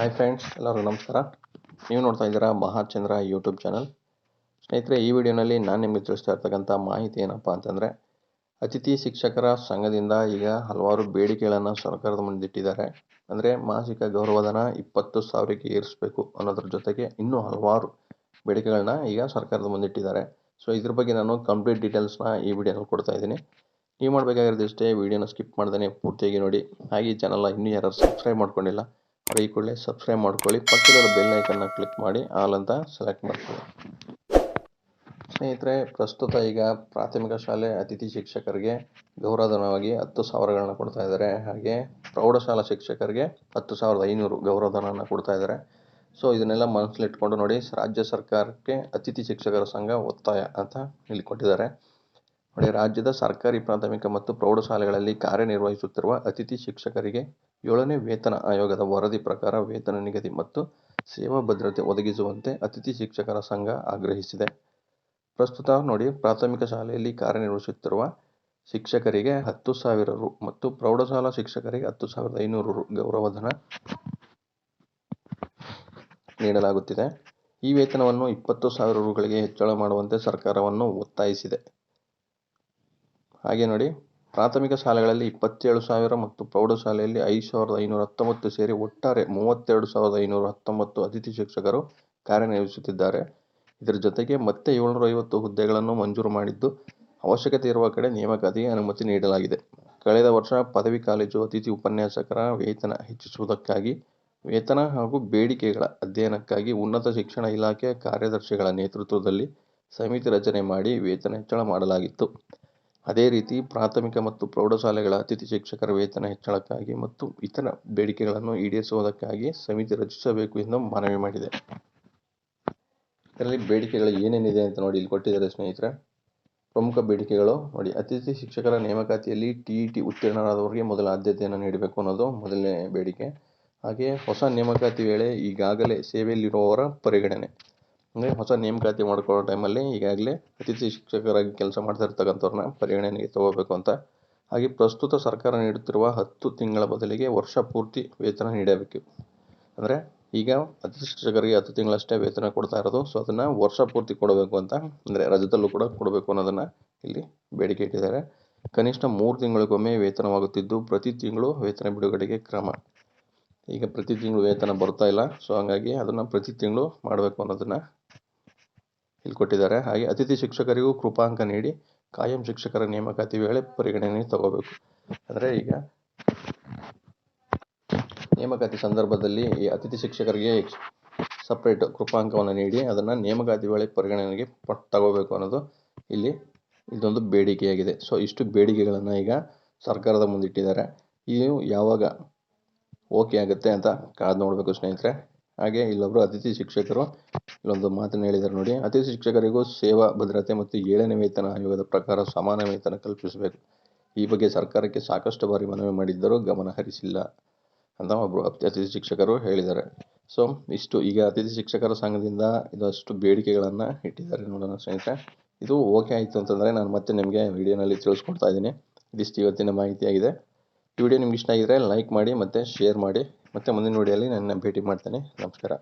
Hi friends ಎಲ್ಲರೂ ನಮಸ್ಕಾರ. ನೀವು ನೋಡ್ತಾ ಇದ್ದೀರಾ ಮಹಾಚಂದ್ರ ಯೂಟ್ಯೂಬ್ ಚಾನಲ್ ಸ್ನೇಹಿತರೆ, ಈ ವಿಡಿಯೋನಲ್ಲಿ ನಾನು ನಿಮಗೆ ತಿಳಿಸ್ತಾ ಇರ್ತಕ್ಕಂಥ ಮಾಹಿತಿ ಏನಪ್ಪ ಅಂತಂದರೆ, ಅತಿಥಿ ಶಿಕ್ಷಕರ ಸಂಘದಿಂದ ಈಗ ಹಲವಾರು ಬೇಡಿಕೆಗಳನ್ನು ಸರ್ಕಾರದ ಮುಂದಿಟ್ಟಿದ್ದಾರೆ ಅಂದರೆ ಮಾಸಿಕ ಗೌರವಧನ ಇಪ್ಪತ್ತು ಸಾವಿರಕ್ಕೆ ಏರಿಸಬೇಕು ಅನ್ನೋದ್ರ ಜೊತೆಗೆ ಇನ್ನೂ ಹಲವಾರು ಬೇಡಿಕೆಗಳನ್ನ ಈಗ ಸರ್ಕಾರದ ಮುಂದಿಟ್ಟಿದ್ದಾರೆ ಸೊ ಇದ್ರ ಬಗ್ಗೆ ನಾನು ಕಂಪ್ಲೀಟ್ ಡೀಟೇಲ್ಸ್ನ ಈ ವಿಡಿಯೋನಲ್ಲಿ ಕೊಡ್ತಾ ಇದ್ದೀನಿ. ನೀವು ಮಾಡಬೇಕಾಗಿರೋದು ಇಷ್ಟೇ, ವಿಡಿಯೋನ ಸ್ಕಿಪ್ ಮಾಡ್ದೇ ಪೂರ್ತಿಯಾಗಿ ನೋಡಿ. ಹಾಗೆ ಈ ಚಾನಲ್ನ ಇನ್ನೂ ಯಾರು ಸಬ್ಸ್ಕ್ರೈಬ್ ಮಾಡ್ಕೊಂಡಿಲ್ಲ ಈ ಕೂಡಲೇ ಸಬ್ಸ್ಕ್ರೈಬ್ ಮಾಡ್ಕೊಳ್ಳಿ. ಪಕ್ಕದ ಬೆಲ್ ಐಕನ್ನ ಕ್ಲಿಕ್ ಮಾಡಿ ಆಲ್ ಅಂತ ಸೆಲೆಕ್ಟ್ ಮಾಡ್ಕೊಳ್ಳಿ. ಸ್ನೇಹಿತರೆ, ಪ್ರಸ್ತುತ ಈಗ ಪ್ರಾಥಮಿಕ ಶಾಲೆ ಅತಿಥಿ ಶಿಕ್ಷಕರಿಗೆ ಗೌರವಧನವಾಗಿ ಹತ್ತು ಸಾವಿರಗಳನ್ನ ಕೊಡ್ತಾ ಇದ್ದಾರೆ. ಹಾಗೆ ಪ್ರೌಢಶಾಲಾ ಶಿಕ್ಷಕರಿಗೆ ಹತ್ತು ಸಾವಿರದ ಐನೂರು ಗೌರವಧನವನ್ನು ಕೊಡ್ತಾ ಇದ್ದಾರೆ. ಸೊ ಇದನ್ನೆಲ್ಲ ಮನಸ್ಸಲ್ಲಿಟ್ಕೊಂಡು ನೋಡಿ, ರಾಜ್ಯ ಸರ್ಕಾರಕ್ಕೆ ಅತಿಥಿ ಶಿಕ್ಷಕರ ಸಂಘ ಒತ್ತಾಯ ಅಂತ ಇಲ್ಲಿ ನೋಡಿ, ರಾಜ್ಯದ ಸರ್ಕಾರಿ ಪ್ರಾಥಮಿಕ ಮತ್ತು ಪ್ರೌಢಶಾಲೆಗಳಲ್ಲಿ ಕಾರ್ಯನಿರ್ವಹಿಸುತ್ತಿರುವ ಅತಿಥಿ ಶಿಕ್ಷಕರಿಗೆ ಏಳನೇ ವೇತನ ಆಯೋಗದ ವರದಿ ಪ್ರಕಾರ ವೇತನ ನಿಗದಿ ಮತ್ತು ಸೇವಾ ಭದ್ರತೆ ಒದಗಿಸುವಂತೆ ಅತಿಥಿ ಶಿಕ್ಷಕರ ಸಂಘ ಆಗ್ರಹಿಸಿದೆ. ಪ್ರಸ್ತುತ ನೋಡಿ, ಪ್ರಾಥಮಿಕ ಶಾಲೆಯಲ್ಲಿ ಕಾರ್ಯನಿರ್ವಹಿಸುತ್ತಿರುವ ಶಿಕ್ಷಕರಿಗೆ ಹತ್ತು ಸಾವಿರ ರು ಮತ್ತು ಪ್ರೌಢಶಾಲಾ ಶಿಕ್ಷಕರಿಗೆ ಹತ್ತು ಸಾವಿರದ ಐನೂರು ರು ಗೌರವಧನ ನೀಡಲಾಗುತ್ತಿದೆ. ಈ ವೇತನವನ್ನು ಇಪ್ಪತ್ತು ಸಾವಿರ ರುಗಳಿಗೆ ಹೆಚ್ಚಳ ಮಾಡುವಂತೆ ಸರ್ಕಾರವನ್ನು ಒತ್ತಾಯಿಸಿದೆ. ಹಾಗೆ ನೋಡಿ ಪ್ರಾಥಮಿಕ ಶಾಲೆಗಳಲ್ಲಿ ಇಪ್ಪತ್ತೇಳು ಸಾವಿರ ಮತ್ತು ಪ್ರೌಢಶಾಲೆಯಲ್ಲಿ ಐದು ಸಾವಿರದ ಐನೂರ ಹತ್ತೊಂಬತ್ತು ಸೇರಿ ಒಟ್ಟಾರೆ ಮೂವತ್ತೆರಡು ಸಾವಿರದ ಐನೂರ ಹತ್ತೊಂಬತ್ತು ಅತಿಥಿ ಶಿಕ್ಷಕರು ಕಾರ್ಯನಿರ್ವಹಿಸುತ್ತಿದ್ದಾರೆ. ಇದರ ಜೊತೆಗೆ ಮತ್ತೆ ಏಳ್ನೂರ ಐವತ್ತು ಹುದ್ದೆಗಳನ್ನು ಮಂಜೂರು ಮಾಡಿದ್ದು ಅವಶ್ಯಕತೆ ಇರುವ ಕಡೆ ನೇಮಕಾತಿಗೆ ಅನುಮತಿ ನೀಡಲಾಗಿದೆ. ಕಳೆದ ವರ್ಷ ಪದವಿ ಕಾಲೇಜು ಅತಿಥಿ ಉಪನ್ಯಾಸಕರ ವೇತನ ಹೆಚ್ಚಿಸುವುದಕ್ಕಾಗಿ ವೇತನ ಹಾಗೂ ಬೇಡಿಕೆಗಳ ಅಧ್ಯಯನಕ್ಕಾಗಿ ಉನ್ನತ ಶಿಕ್ಷಣ ಇಲಾಖೆ ಕಾರ್ಯದರ್ಶಿಗಳ ನೇತೃತ್ವದಲ್ಲಿ ಸಮಿತಿ ರಚನೆ ಮಾಡಿ ವೇತನ ಹೆಚ್ಚಳ ಮಾಡಲಾಗಿತ್ತು. ಅದೇ ರೀತಿ ಪ್ರಾಥಮಿಕ ಮತ್ತು ಪ್ರೌಢಶಾಲೆಗಳ ಅತಿಥಿ ಶಿಕ್ಷಕರ ವೇತನ ಹೆಚ್ಚಳಕ್ಕಾಗಿ ಮತ್ತು ಇತರ ಬೇಡಿಕೆಗಳನ್ನು ಈಡೇರಿಸುವುದಕ್ಕಾಗಿ ಸಮಿತಿ ರಚಿಸಬೇಕು ಎಂದು ಮನವಿ ಮಾಡಿದೆ. ಇದರಲ್ಲಿ ಬೇಡಿಕೆಗಳು ಏನೇನಿದೆ ಅಂತ ನೋಡಿ ಇಲ್ಲಿ ಕೊಟ್ಟಿದ್ದಾರೆ ಸ್ನೇಹಿತರೆ. ಪ್ರಮುಖ ಬೇಡಿಕೆಗಳು ನೋಡಿ, ಅತಿಥಿ ಶಿಕ್ಷಕರ ನೇಮಕಾತಿಯಲ್ಲಿ ಟಿ ಇ ಟಿ ಉತ್ತೀರ್ಣರಾದವರಿಗೆ ಮೊದಲ ಆದ್ಯತೆಯನ್ನು ನೀಡಬೇಕು ಅನ್ನೋದು ಮೊದಲನೇ ಬೇಡಿಕೆ. ಹಾಗೆ ಹೊಸ ನೇಮಕಾತಿ ವೇಳೆ ಈಗಾಗಲೇ ಸೇವೆಯಲ್ಲಿರುವವರ ಪರಿಗಣನೆ. ಅಂದರೆ ಹೊಸ ನೇಮಕಾತಿ ಮಾಡ್ಕೊಳ್ಳೋ ಟೈಮಲ್ಲಿ ಈಗಾಗಲೇ ಅತಿಥಿ ಶಿಕ್ಷಕರಾಗಿ ಕೆಲಸ ಮಾಡ್ತಾ ಇರ್ತಕ್ಕಂಥವ್ರನ್ನ ಪರಿಗಣನೆಗೆ ತಗೋಬೇಕು ಅಂತ. ಹಾಗೆ ಪ್ರಸ್ತುತ ಸರ್ಕಾರ ನೀಡುತ್ತಿರುವ ಹತ್ತು ತಿಂಗಳ ಬದಲಿಗೆ ವರ್ಷ ಪೂರ್ತಿ ವೇತನ ನೀಡಬೇಕು. ಅಂದರೆ ಈಗ ಅತಿಥಿ ಶಿಕ್ಷಕರಿಗೆ ಹತ್ತು ತಿಂಗಳಷ್ಟೇ ವೇತನ ಕೊಡ್ತಾ ಇರೋದು ಸೊ ಅದನ್ನು ವರ್ಷ ಪೂರ್ತಿ ಕೊಡಬೇಕು ಅಂತ ಅಂದರೆ ರಜದಲ್ಲೂ ಕೂಡ ಕೊಡಬೇಕು ಅನ್ನೋದನ್ನು ಇಲ್ಲಿ ಬೇಡಿಕೆ ಇಟ್ಟಿದ್ದಾರೆ. ಕನಿಷ್ಠ ಮೂರು ತಿಂಗಳಿಗೊಮ್ಮೆ ವೇತನವಾಗುತ್ತಿದ್ದು ಪ್ರತಿ ತಿಂಗಳು ವೇತನ ಬಿಡುಗಡೆಗೆ ಕ್ರಮ. ಈಗ ಪ್ರತಿ ತಿಂಗಳು ವೇತನ ಬರ್ತಾ ಇಲ್ಲ. ಸೊ ಹಾಗಾಗಿ ಅದನ್ನು ಪ್ರತಿ ತಿಂಗಳು ಮಾಡಬೇಕು ಅನ್ನೋದನ್ನು ಇಲ್ಲಿ ಕೊಟ್ಟಿದ್ದಾರೆ. ಹಾಗೆ ಅತಿಥಿ ಶಿಕ್ಷಕರಿಗೂ ಕೃಪಾಂಕ ನೀಡಿ ಕಾಯಂ ಶಿಕ್ಷಕರ ನೇಮಕಾತಿ ವೇಳೆ ಪರಿಗಣನೆ ತಗೋಬೇಕು. ಅಂದರೆ ಈಗ ನೇಮಕಾತಿ ಸಂದರ್ಭದಲ್ಲಿ ಈ ಅತಿಥಿ ಶಿಕ್ಷಕರಿಗೆ ಸಪ್ರೇಟ್ ಕೃಪಾಂಕವನ್ನು ನೀಡಿ ಅದನ್ನು ನೇಮಕಾತಿ ವೇಳೆ ಪರಿಗಣನೆಗೆ ತಗೋಬೇಕು ಅನ್ನೋದು ಇಲ್ಲಿ ಇದೊಂದು ಬೇಡಿಕೆಯಾಗಿದೆ. ಸೊ ಇಷ್ಟು ಬೇಡಿಕೆಗಳನ್ನು ಈಗ ಸರ್ಕಾರದ ಮುಂದಿಟ್ಟಿದ್ದಾರೆ. ಇದು ಯಾವಾಗ ಓಕೆ ಆಗುತ್ತೆ ಅಂತ ಕಾದು ನೋಡಬೇಕು ಸ್ನೇಹಿತರೆ. ಹಾಗೆ ಇಲ್ಲೊಬ್ಬರು ಅತಿಥಿ ಶಿಕ್ಷಕರು ಇಲ್ಲೊಂದು ಮಾತನ್ನು ಹೇಳಿದ್ದಾರೆ ನೋಡಿ. ಅತಿಥಿ ಶಿಕ್ಷಕರಿಗೂ ಸೇವಾ, ಭದ್ರತೆ ಮತ್ತು ಏಳನೇ ವೇತನ ಆಯೋಗದ ಪ್ರಕಾರ ಸಮಾನ ವೇತನ ಕಲ್ಪಿಸಬೇಕು. ಈ ಬಗ್ಗೆ ಸರ್ಕಾರಕ್ಕೆ ಸಾಕಷ್ಟು ಬಾರಿ ಮನವಿ ಮಾಡಿದ್ದರೂ ಗಮನ ಹರಿಸಿಲ್ಲ ಅಂತ ಒಬ್ಬರು ಅತಿಥಿ ಶಿಕ್ಷಕರು ಹೇಳಿದ್ದಾರೆ ಸೊ, ಇಷ್ಟು ಈಗ ಅತಿಥಿ ಶಿಕ್ಷಕರ ಸಂಘದಿಂದ ಇದಷ್ಟು ಬೇಡಿಕೆಗಳನ್ನು ಇಟ್ಟಿದ್ದಾರೆ ನೋಡೋಣ ಸ್ನೇಹಿತರೆ. ಇದು ಓಕೆ ಆಯಿತು ಅಂತಂದರೆ ನಾನು ಮತ್ತೆ ನಿಮಗೆ ವಿಡಿಯೋನಲ್ಲಿ ತಿಳಿಸ್ಕೊಡ್ತಾ ಇದ್ದೀನಿ. ಇದಿಷ್ಟು ಇವತ್ತಿನ ಮಾಹಿತಿಯಾಗಿದೆ. ಈ ವಿಡಿಯೋ ನಿಮ್ಗೆ ಇಷ್ಟ ಆಗಿದ್ರೆ ಲೈಕ್ ಮಾಡಿ ಮತ್ತು ಶೇರ್ ಮಾಡಿ. ಮತ್ತು ಮುಂದಿನ ವಿಡಿಯೋಲಿ ನನ್ನ ಭೇಟಿ ಮಾಡ್ತೇನೆ. ನಮಸ್ಕಾರ.